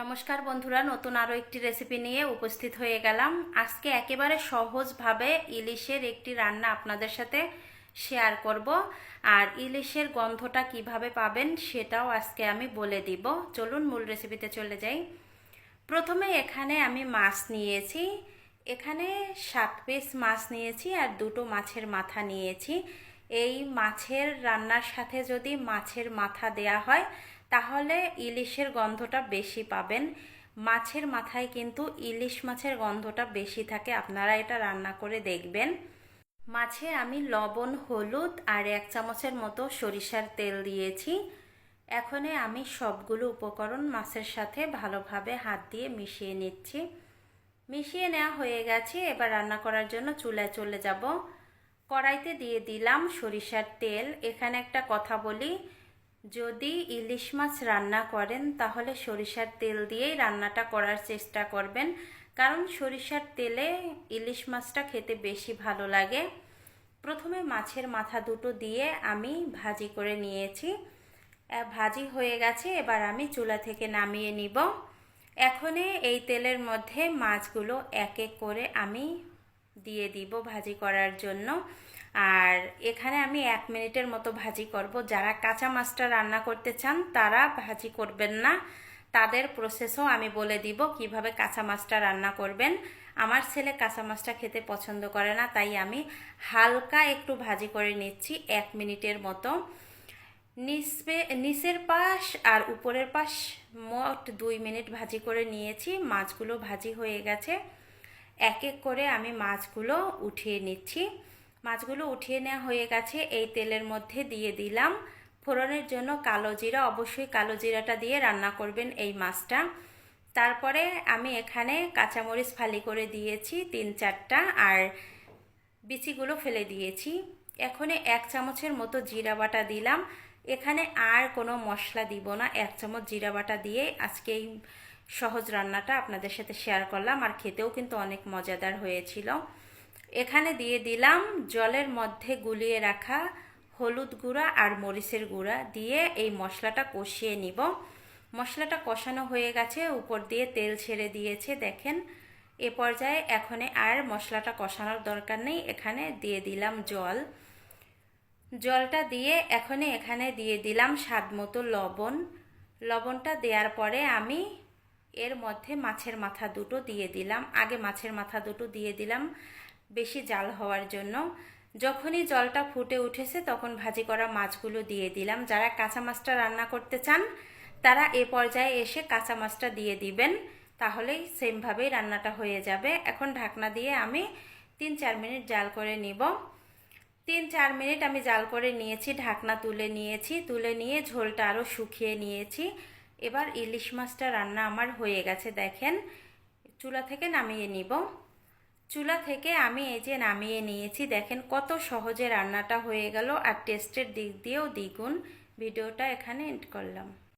নমস্কার বন্ধুরা, নতুন আরও একটি রেসিপি নিয়ে উপস্থিত হয়ে গেলাম। আজকে একেবারে সহজভাবে ইলিশের একটি রান্না আপনাদের সাথে শেয়ার করব। আর ইলিশের গন্ধটা কীভাবে পাবেন সেটাও আজকে আমি বলে দিব। চলুন মূল রেসিপিতে চলে যাই। প্রথমে এখানে আমি মাছ নিয়েছি। এখানে সাত পিস মাছ নিয়েছি আর দুটো মাছের মাথা নিয়েছি। এই মাছের রান্নার সাথে যদি মাছের মাথা দেয়া হয় তাহলে ইলিশের গন্ধটা বেশি পাবেন। মাছের মাথায় কিন্তু ইলিশ মাছের গন্ধটা বেশি থাকে, আপনারা এটা রান্না করে দেখবেন। মাছে আমি লবণ, হলুদ আর এক চামচের মতো সরিষার তেল দিয়েছি। এখনে আমি সবগুলো উপকরণ মাছের সাথে ভালোভাবে হাত দিয়ে মিশিয়ে নিচ্ছি। মিশিয়ে নেওয়া হয়ে গেছে, এবার রান্না করার জন্য চুলায় চলে যাব। কড়াইতে দিয়ে দিলাম সরিষার তেল। এখানে একটা কথা বলি যদি ইলিশ মাছ রান্না করেন, তাহলে সরিষার তেল দিয়েই রান্নাটা করার চেষ্টা করবেন। কারণ সরিষার তেলে ইলিশ মাছটা খেতে বেশি ভালো লাগে। প্রথমে মাছের মাথা দুটো দিয়ে আমি ভাজি করে নিয়েছি। ভাজি হয়ে গেছে, এবার আমি চুলা থেকে নামিয়ে নিব। এখনই এই তেলের মধ্যে মাছগুলো এক এক করে আমি দিয়ে দিব ভাজি করার জন্য। আর এখানে আমি এক মিনিটের মতো ভাজি করব। যারা কাঁচা মাছটা রান্না করতে চান, তারা ভাজি করবেন না। তাদের প্রসেসও আমি বলে দিব কীভাবে কাঁচা মাছটা রান্না করবেন। আমার ছেলে কাঁচা মাছটা খেতে পছন্দ করে না, তাই আমি হালকা একটু ভাজি করে নিচ্ছি এক মিনিটের মতো। নিচে নিচের পাশ আর উপরের পাশ মোট দুই মিনিট ভাজি করে নিয়েছি। মাছগুলো ভাজি হয়ে গেছে। এক এক করে আমি মাছগুলো উঠিয়ে নিচ্ছি। মাছগুলো উঠিয়ে নেওয়া হয়ে গেছে। এই তেলের মধ্যে দিয়ে দিলাম। ফোড়নের জন্য কালো জিরা, অবশ্যই কালো জিরাটা দিয়ে রান্না করবেন এই মাছটা। তারপরে আমি এখানে কাঁচামরিচ ফালি করে দিয়েছি তিন চারটা আর বিচিগুলো ফেলে দিয়েছি। এখানে এক চামচের মতো জিরা বাটা দিলাম। এখানে আর কোনো মশলা দিব না। এক চামচ জিরা বাটা দিয়ে আজকে এই সহজ রান্নাটা আপনাদের সাথে শেয়ার করলাম। আর খেতেও কিন্তু অনেক মজাদার হয়েছিল। এখানে দিয়ে দিলাম জলের মধ্যে গুলিয়ে রাখা হলুদ গুঁড়া আর মরিচের গুঁড়া দিয়ে এই মশলাটা কষিয়ে নিব। মশলাটা কষানো হয়ে গেছে, উপর দিয়ে তেল ছেড়ে দিয়েছে, দেখেন। এ পর্যায়ে এখানে আর মশলাটা কষানোর দরকার নেই, এখানে দিয়ে দিলাম জল। জলটা দিয়ে এখনে এখানে দিয়ে দিলাম স্বাদ মতো লবণ। লবণটা দেওয়ার পরে আমি এর মধ্যে মাছের মাথা দুটো দিয়ে দিলাম। আগে মাছের মাথা দুটো দিয়ে দিলাম। বেশি জাল হওয়ার জন্য। যখনই জলটা ফুটে উঠেছে তখন ভাজি করা মাছগুলো দিয়ে দিলাম। যারা কাঁচা মাছটা রান্না করতে চান, তারা এ পর্যায়ে এসে কাঁচা মাছটা দিয়ে দিবেন। তাহলেই সেমভাবেই রান্নাটা হয়ে যাবে। এখন ঢাকনা দিয়ে আমি তিন চার মিনিট জাল করে নিব। তিন চার মিনিট আমি জাল করে নিয়েছি, ঢাকনা তুলে নিয়েছি। তুলে নিয়ে ঝোলটা আরও শুকিয়ে নিয়েছি। এবার ইলিশ মাছটা রান্না আমার হয়ে গেছে, দেখেন। চুলা থেকে নামিয়ে নিব। চুলা থেকে আমি এই যে নামিয়ে নিয়েছি, দেখেন কত সহজে রান্নাটা হয়ে গেল আর টেস্টের দিক দিয়েও দ্বিগুণ। ভিডিওটা এখানে এন্ড করলাম।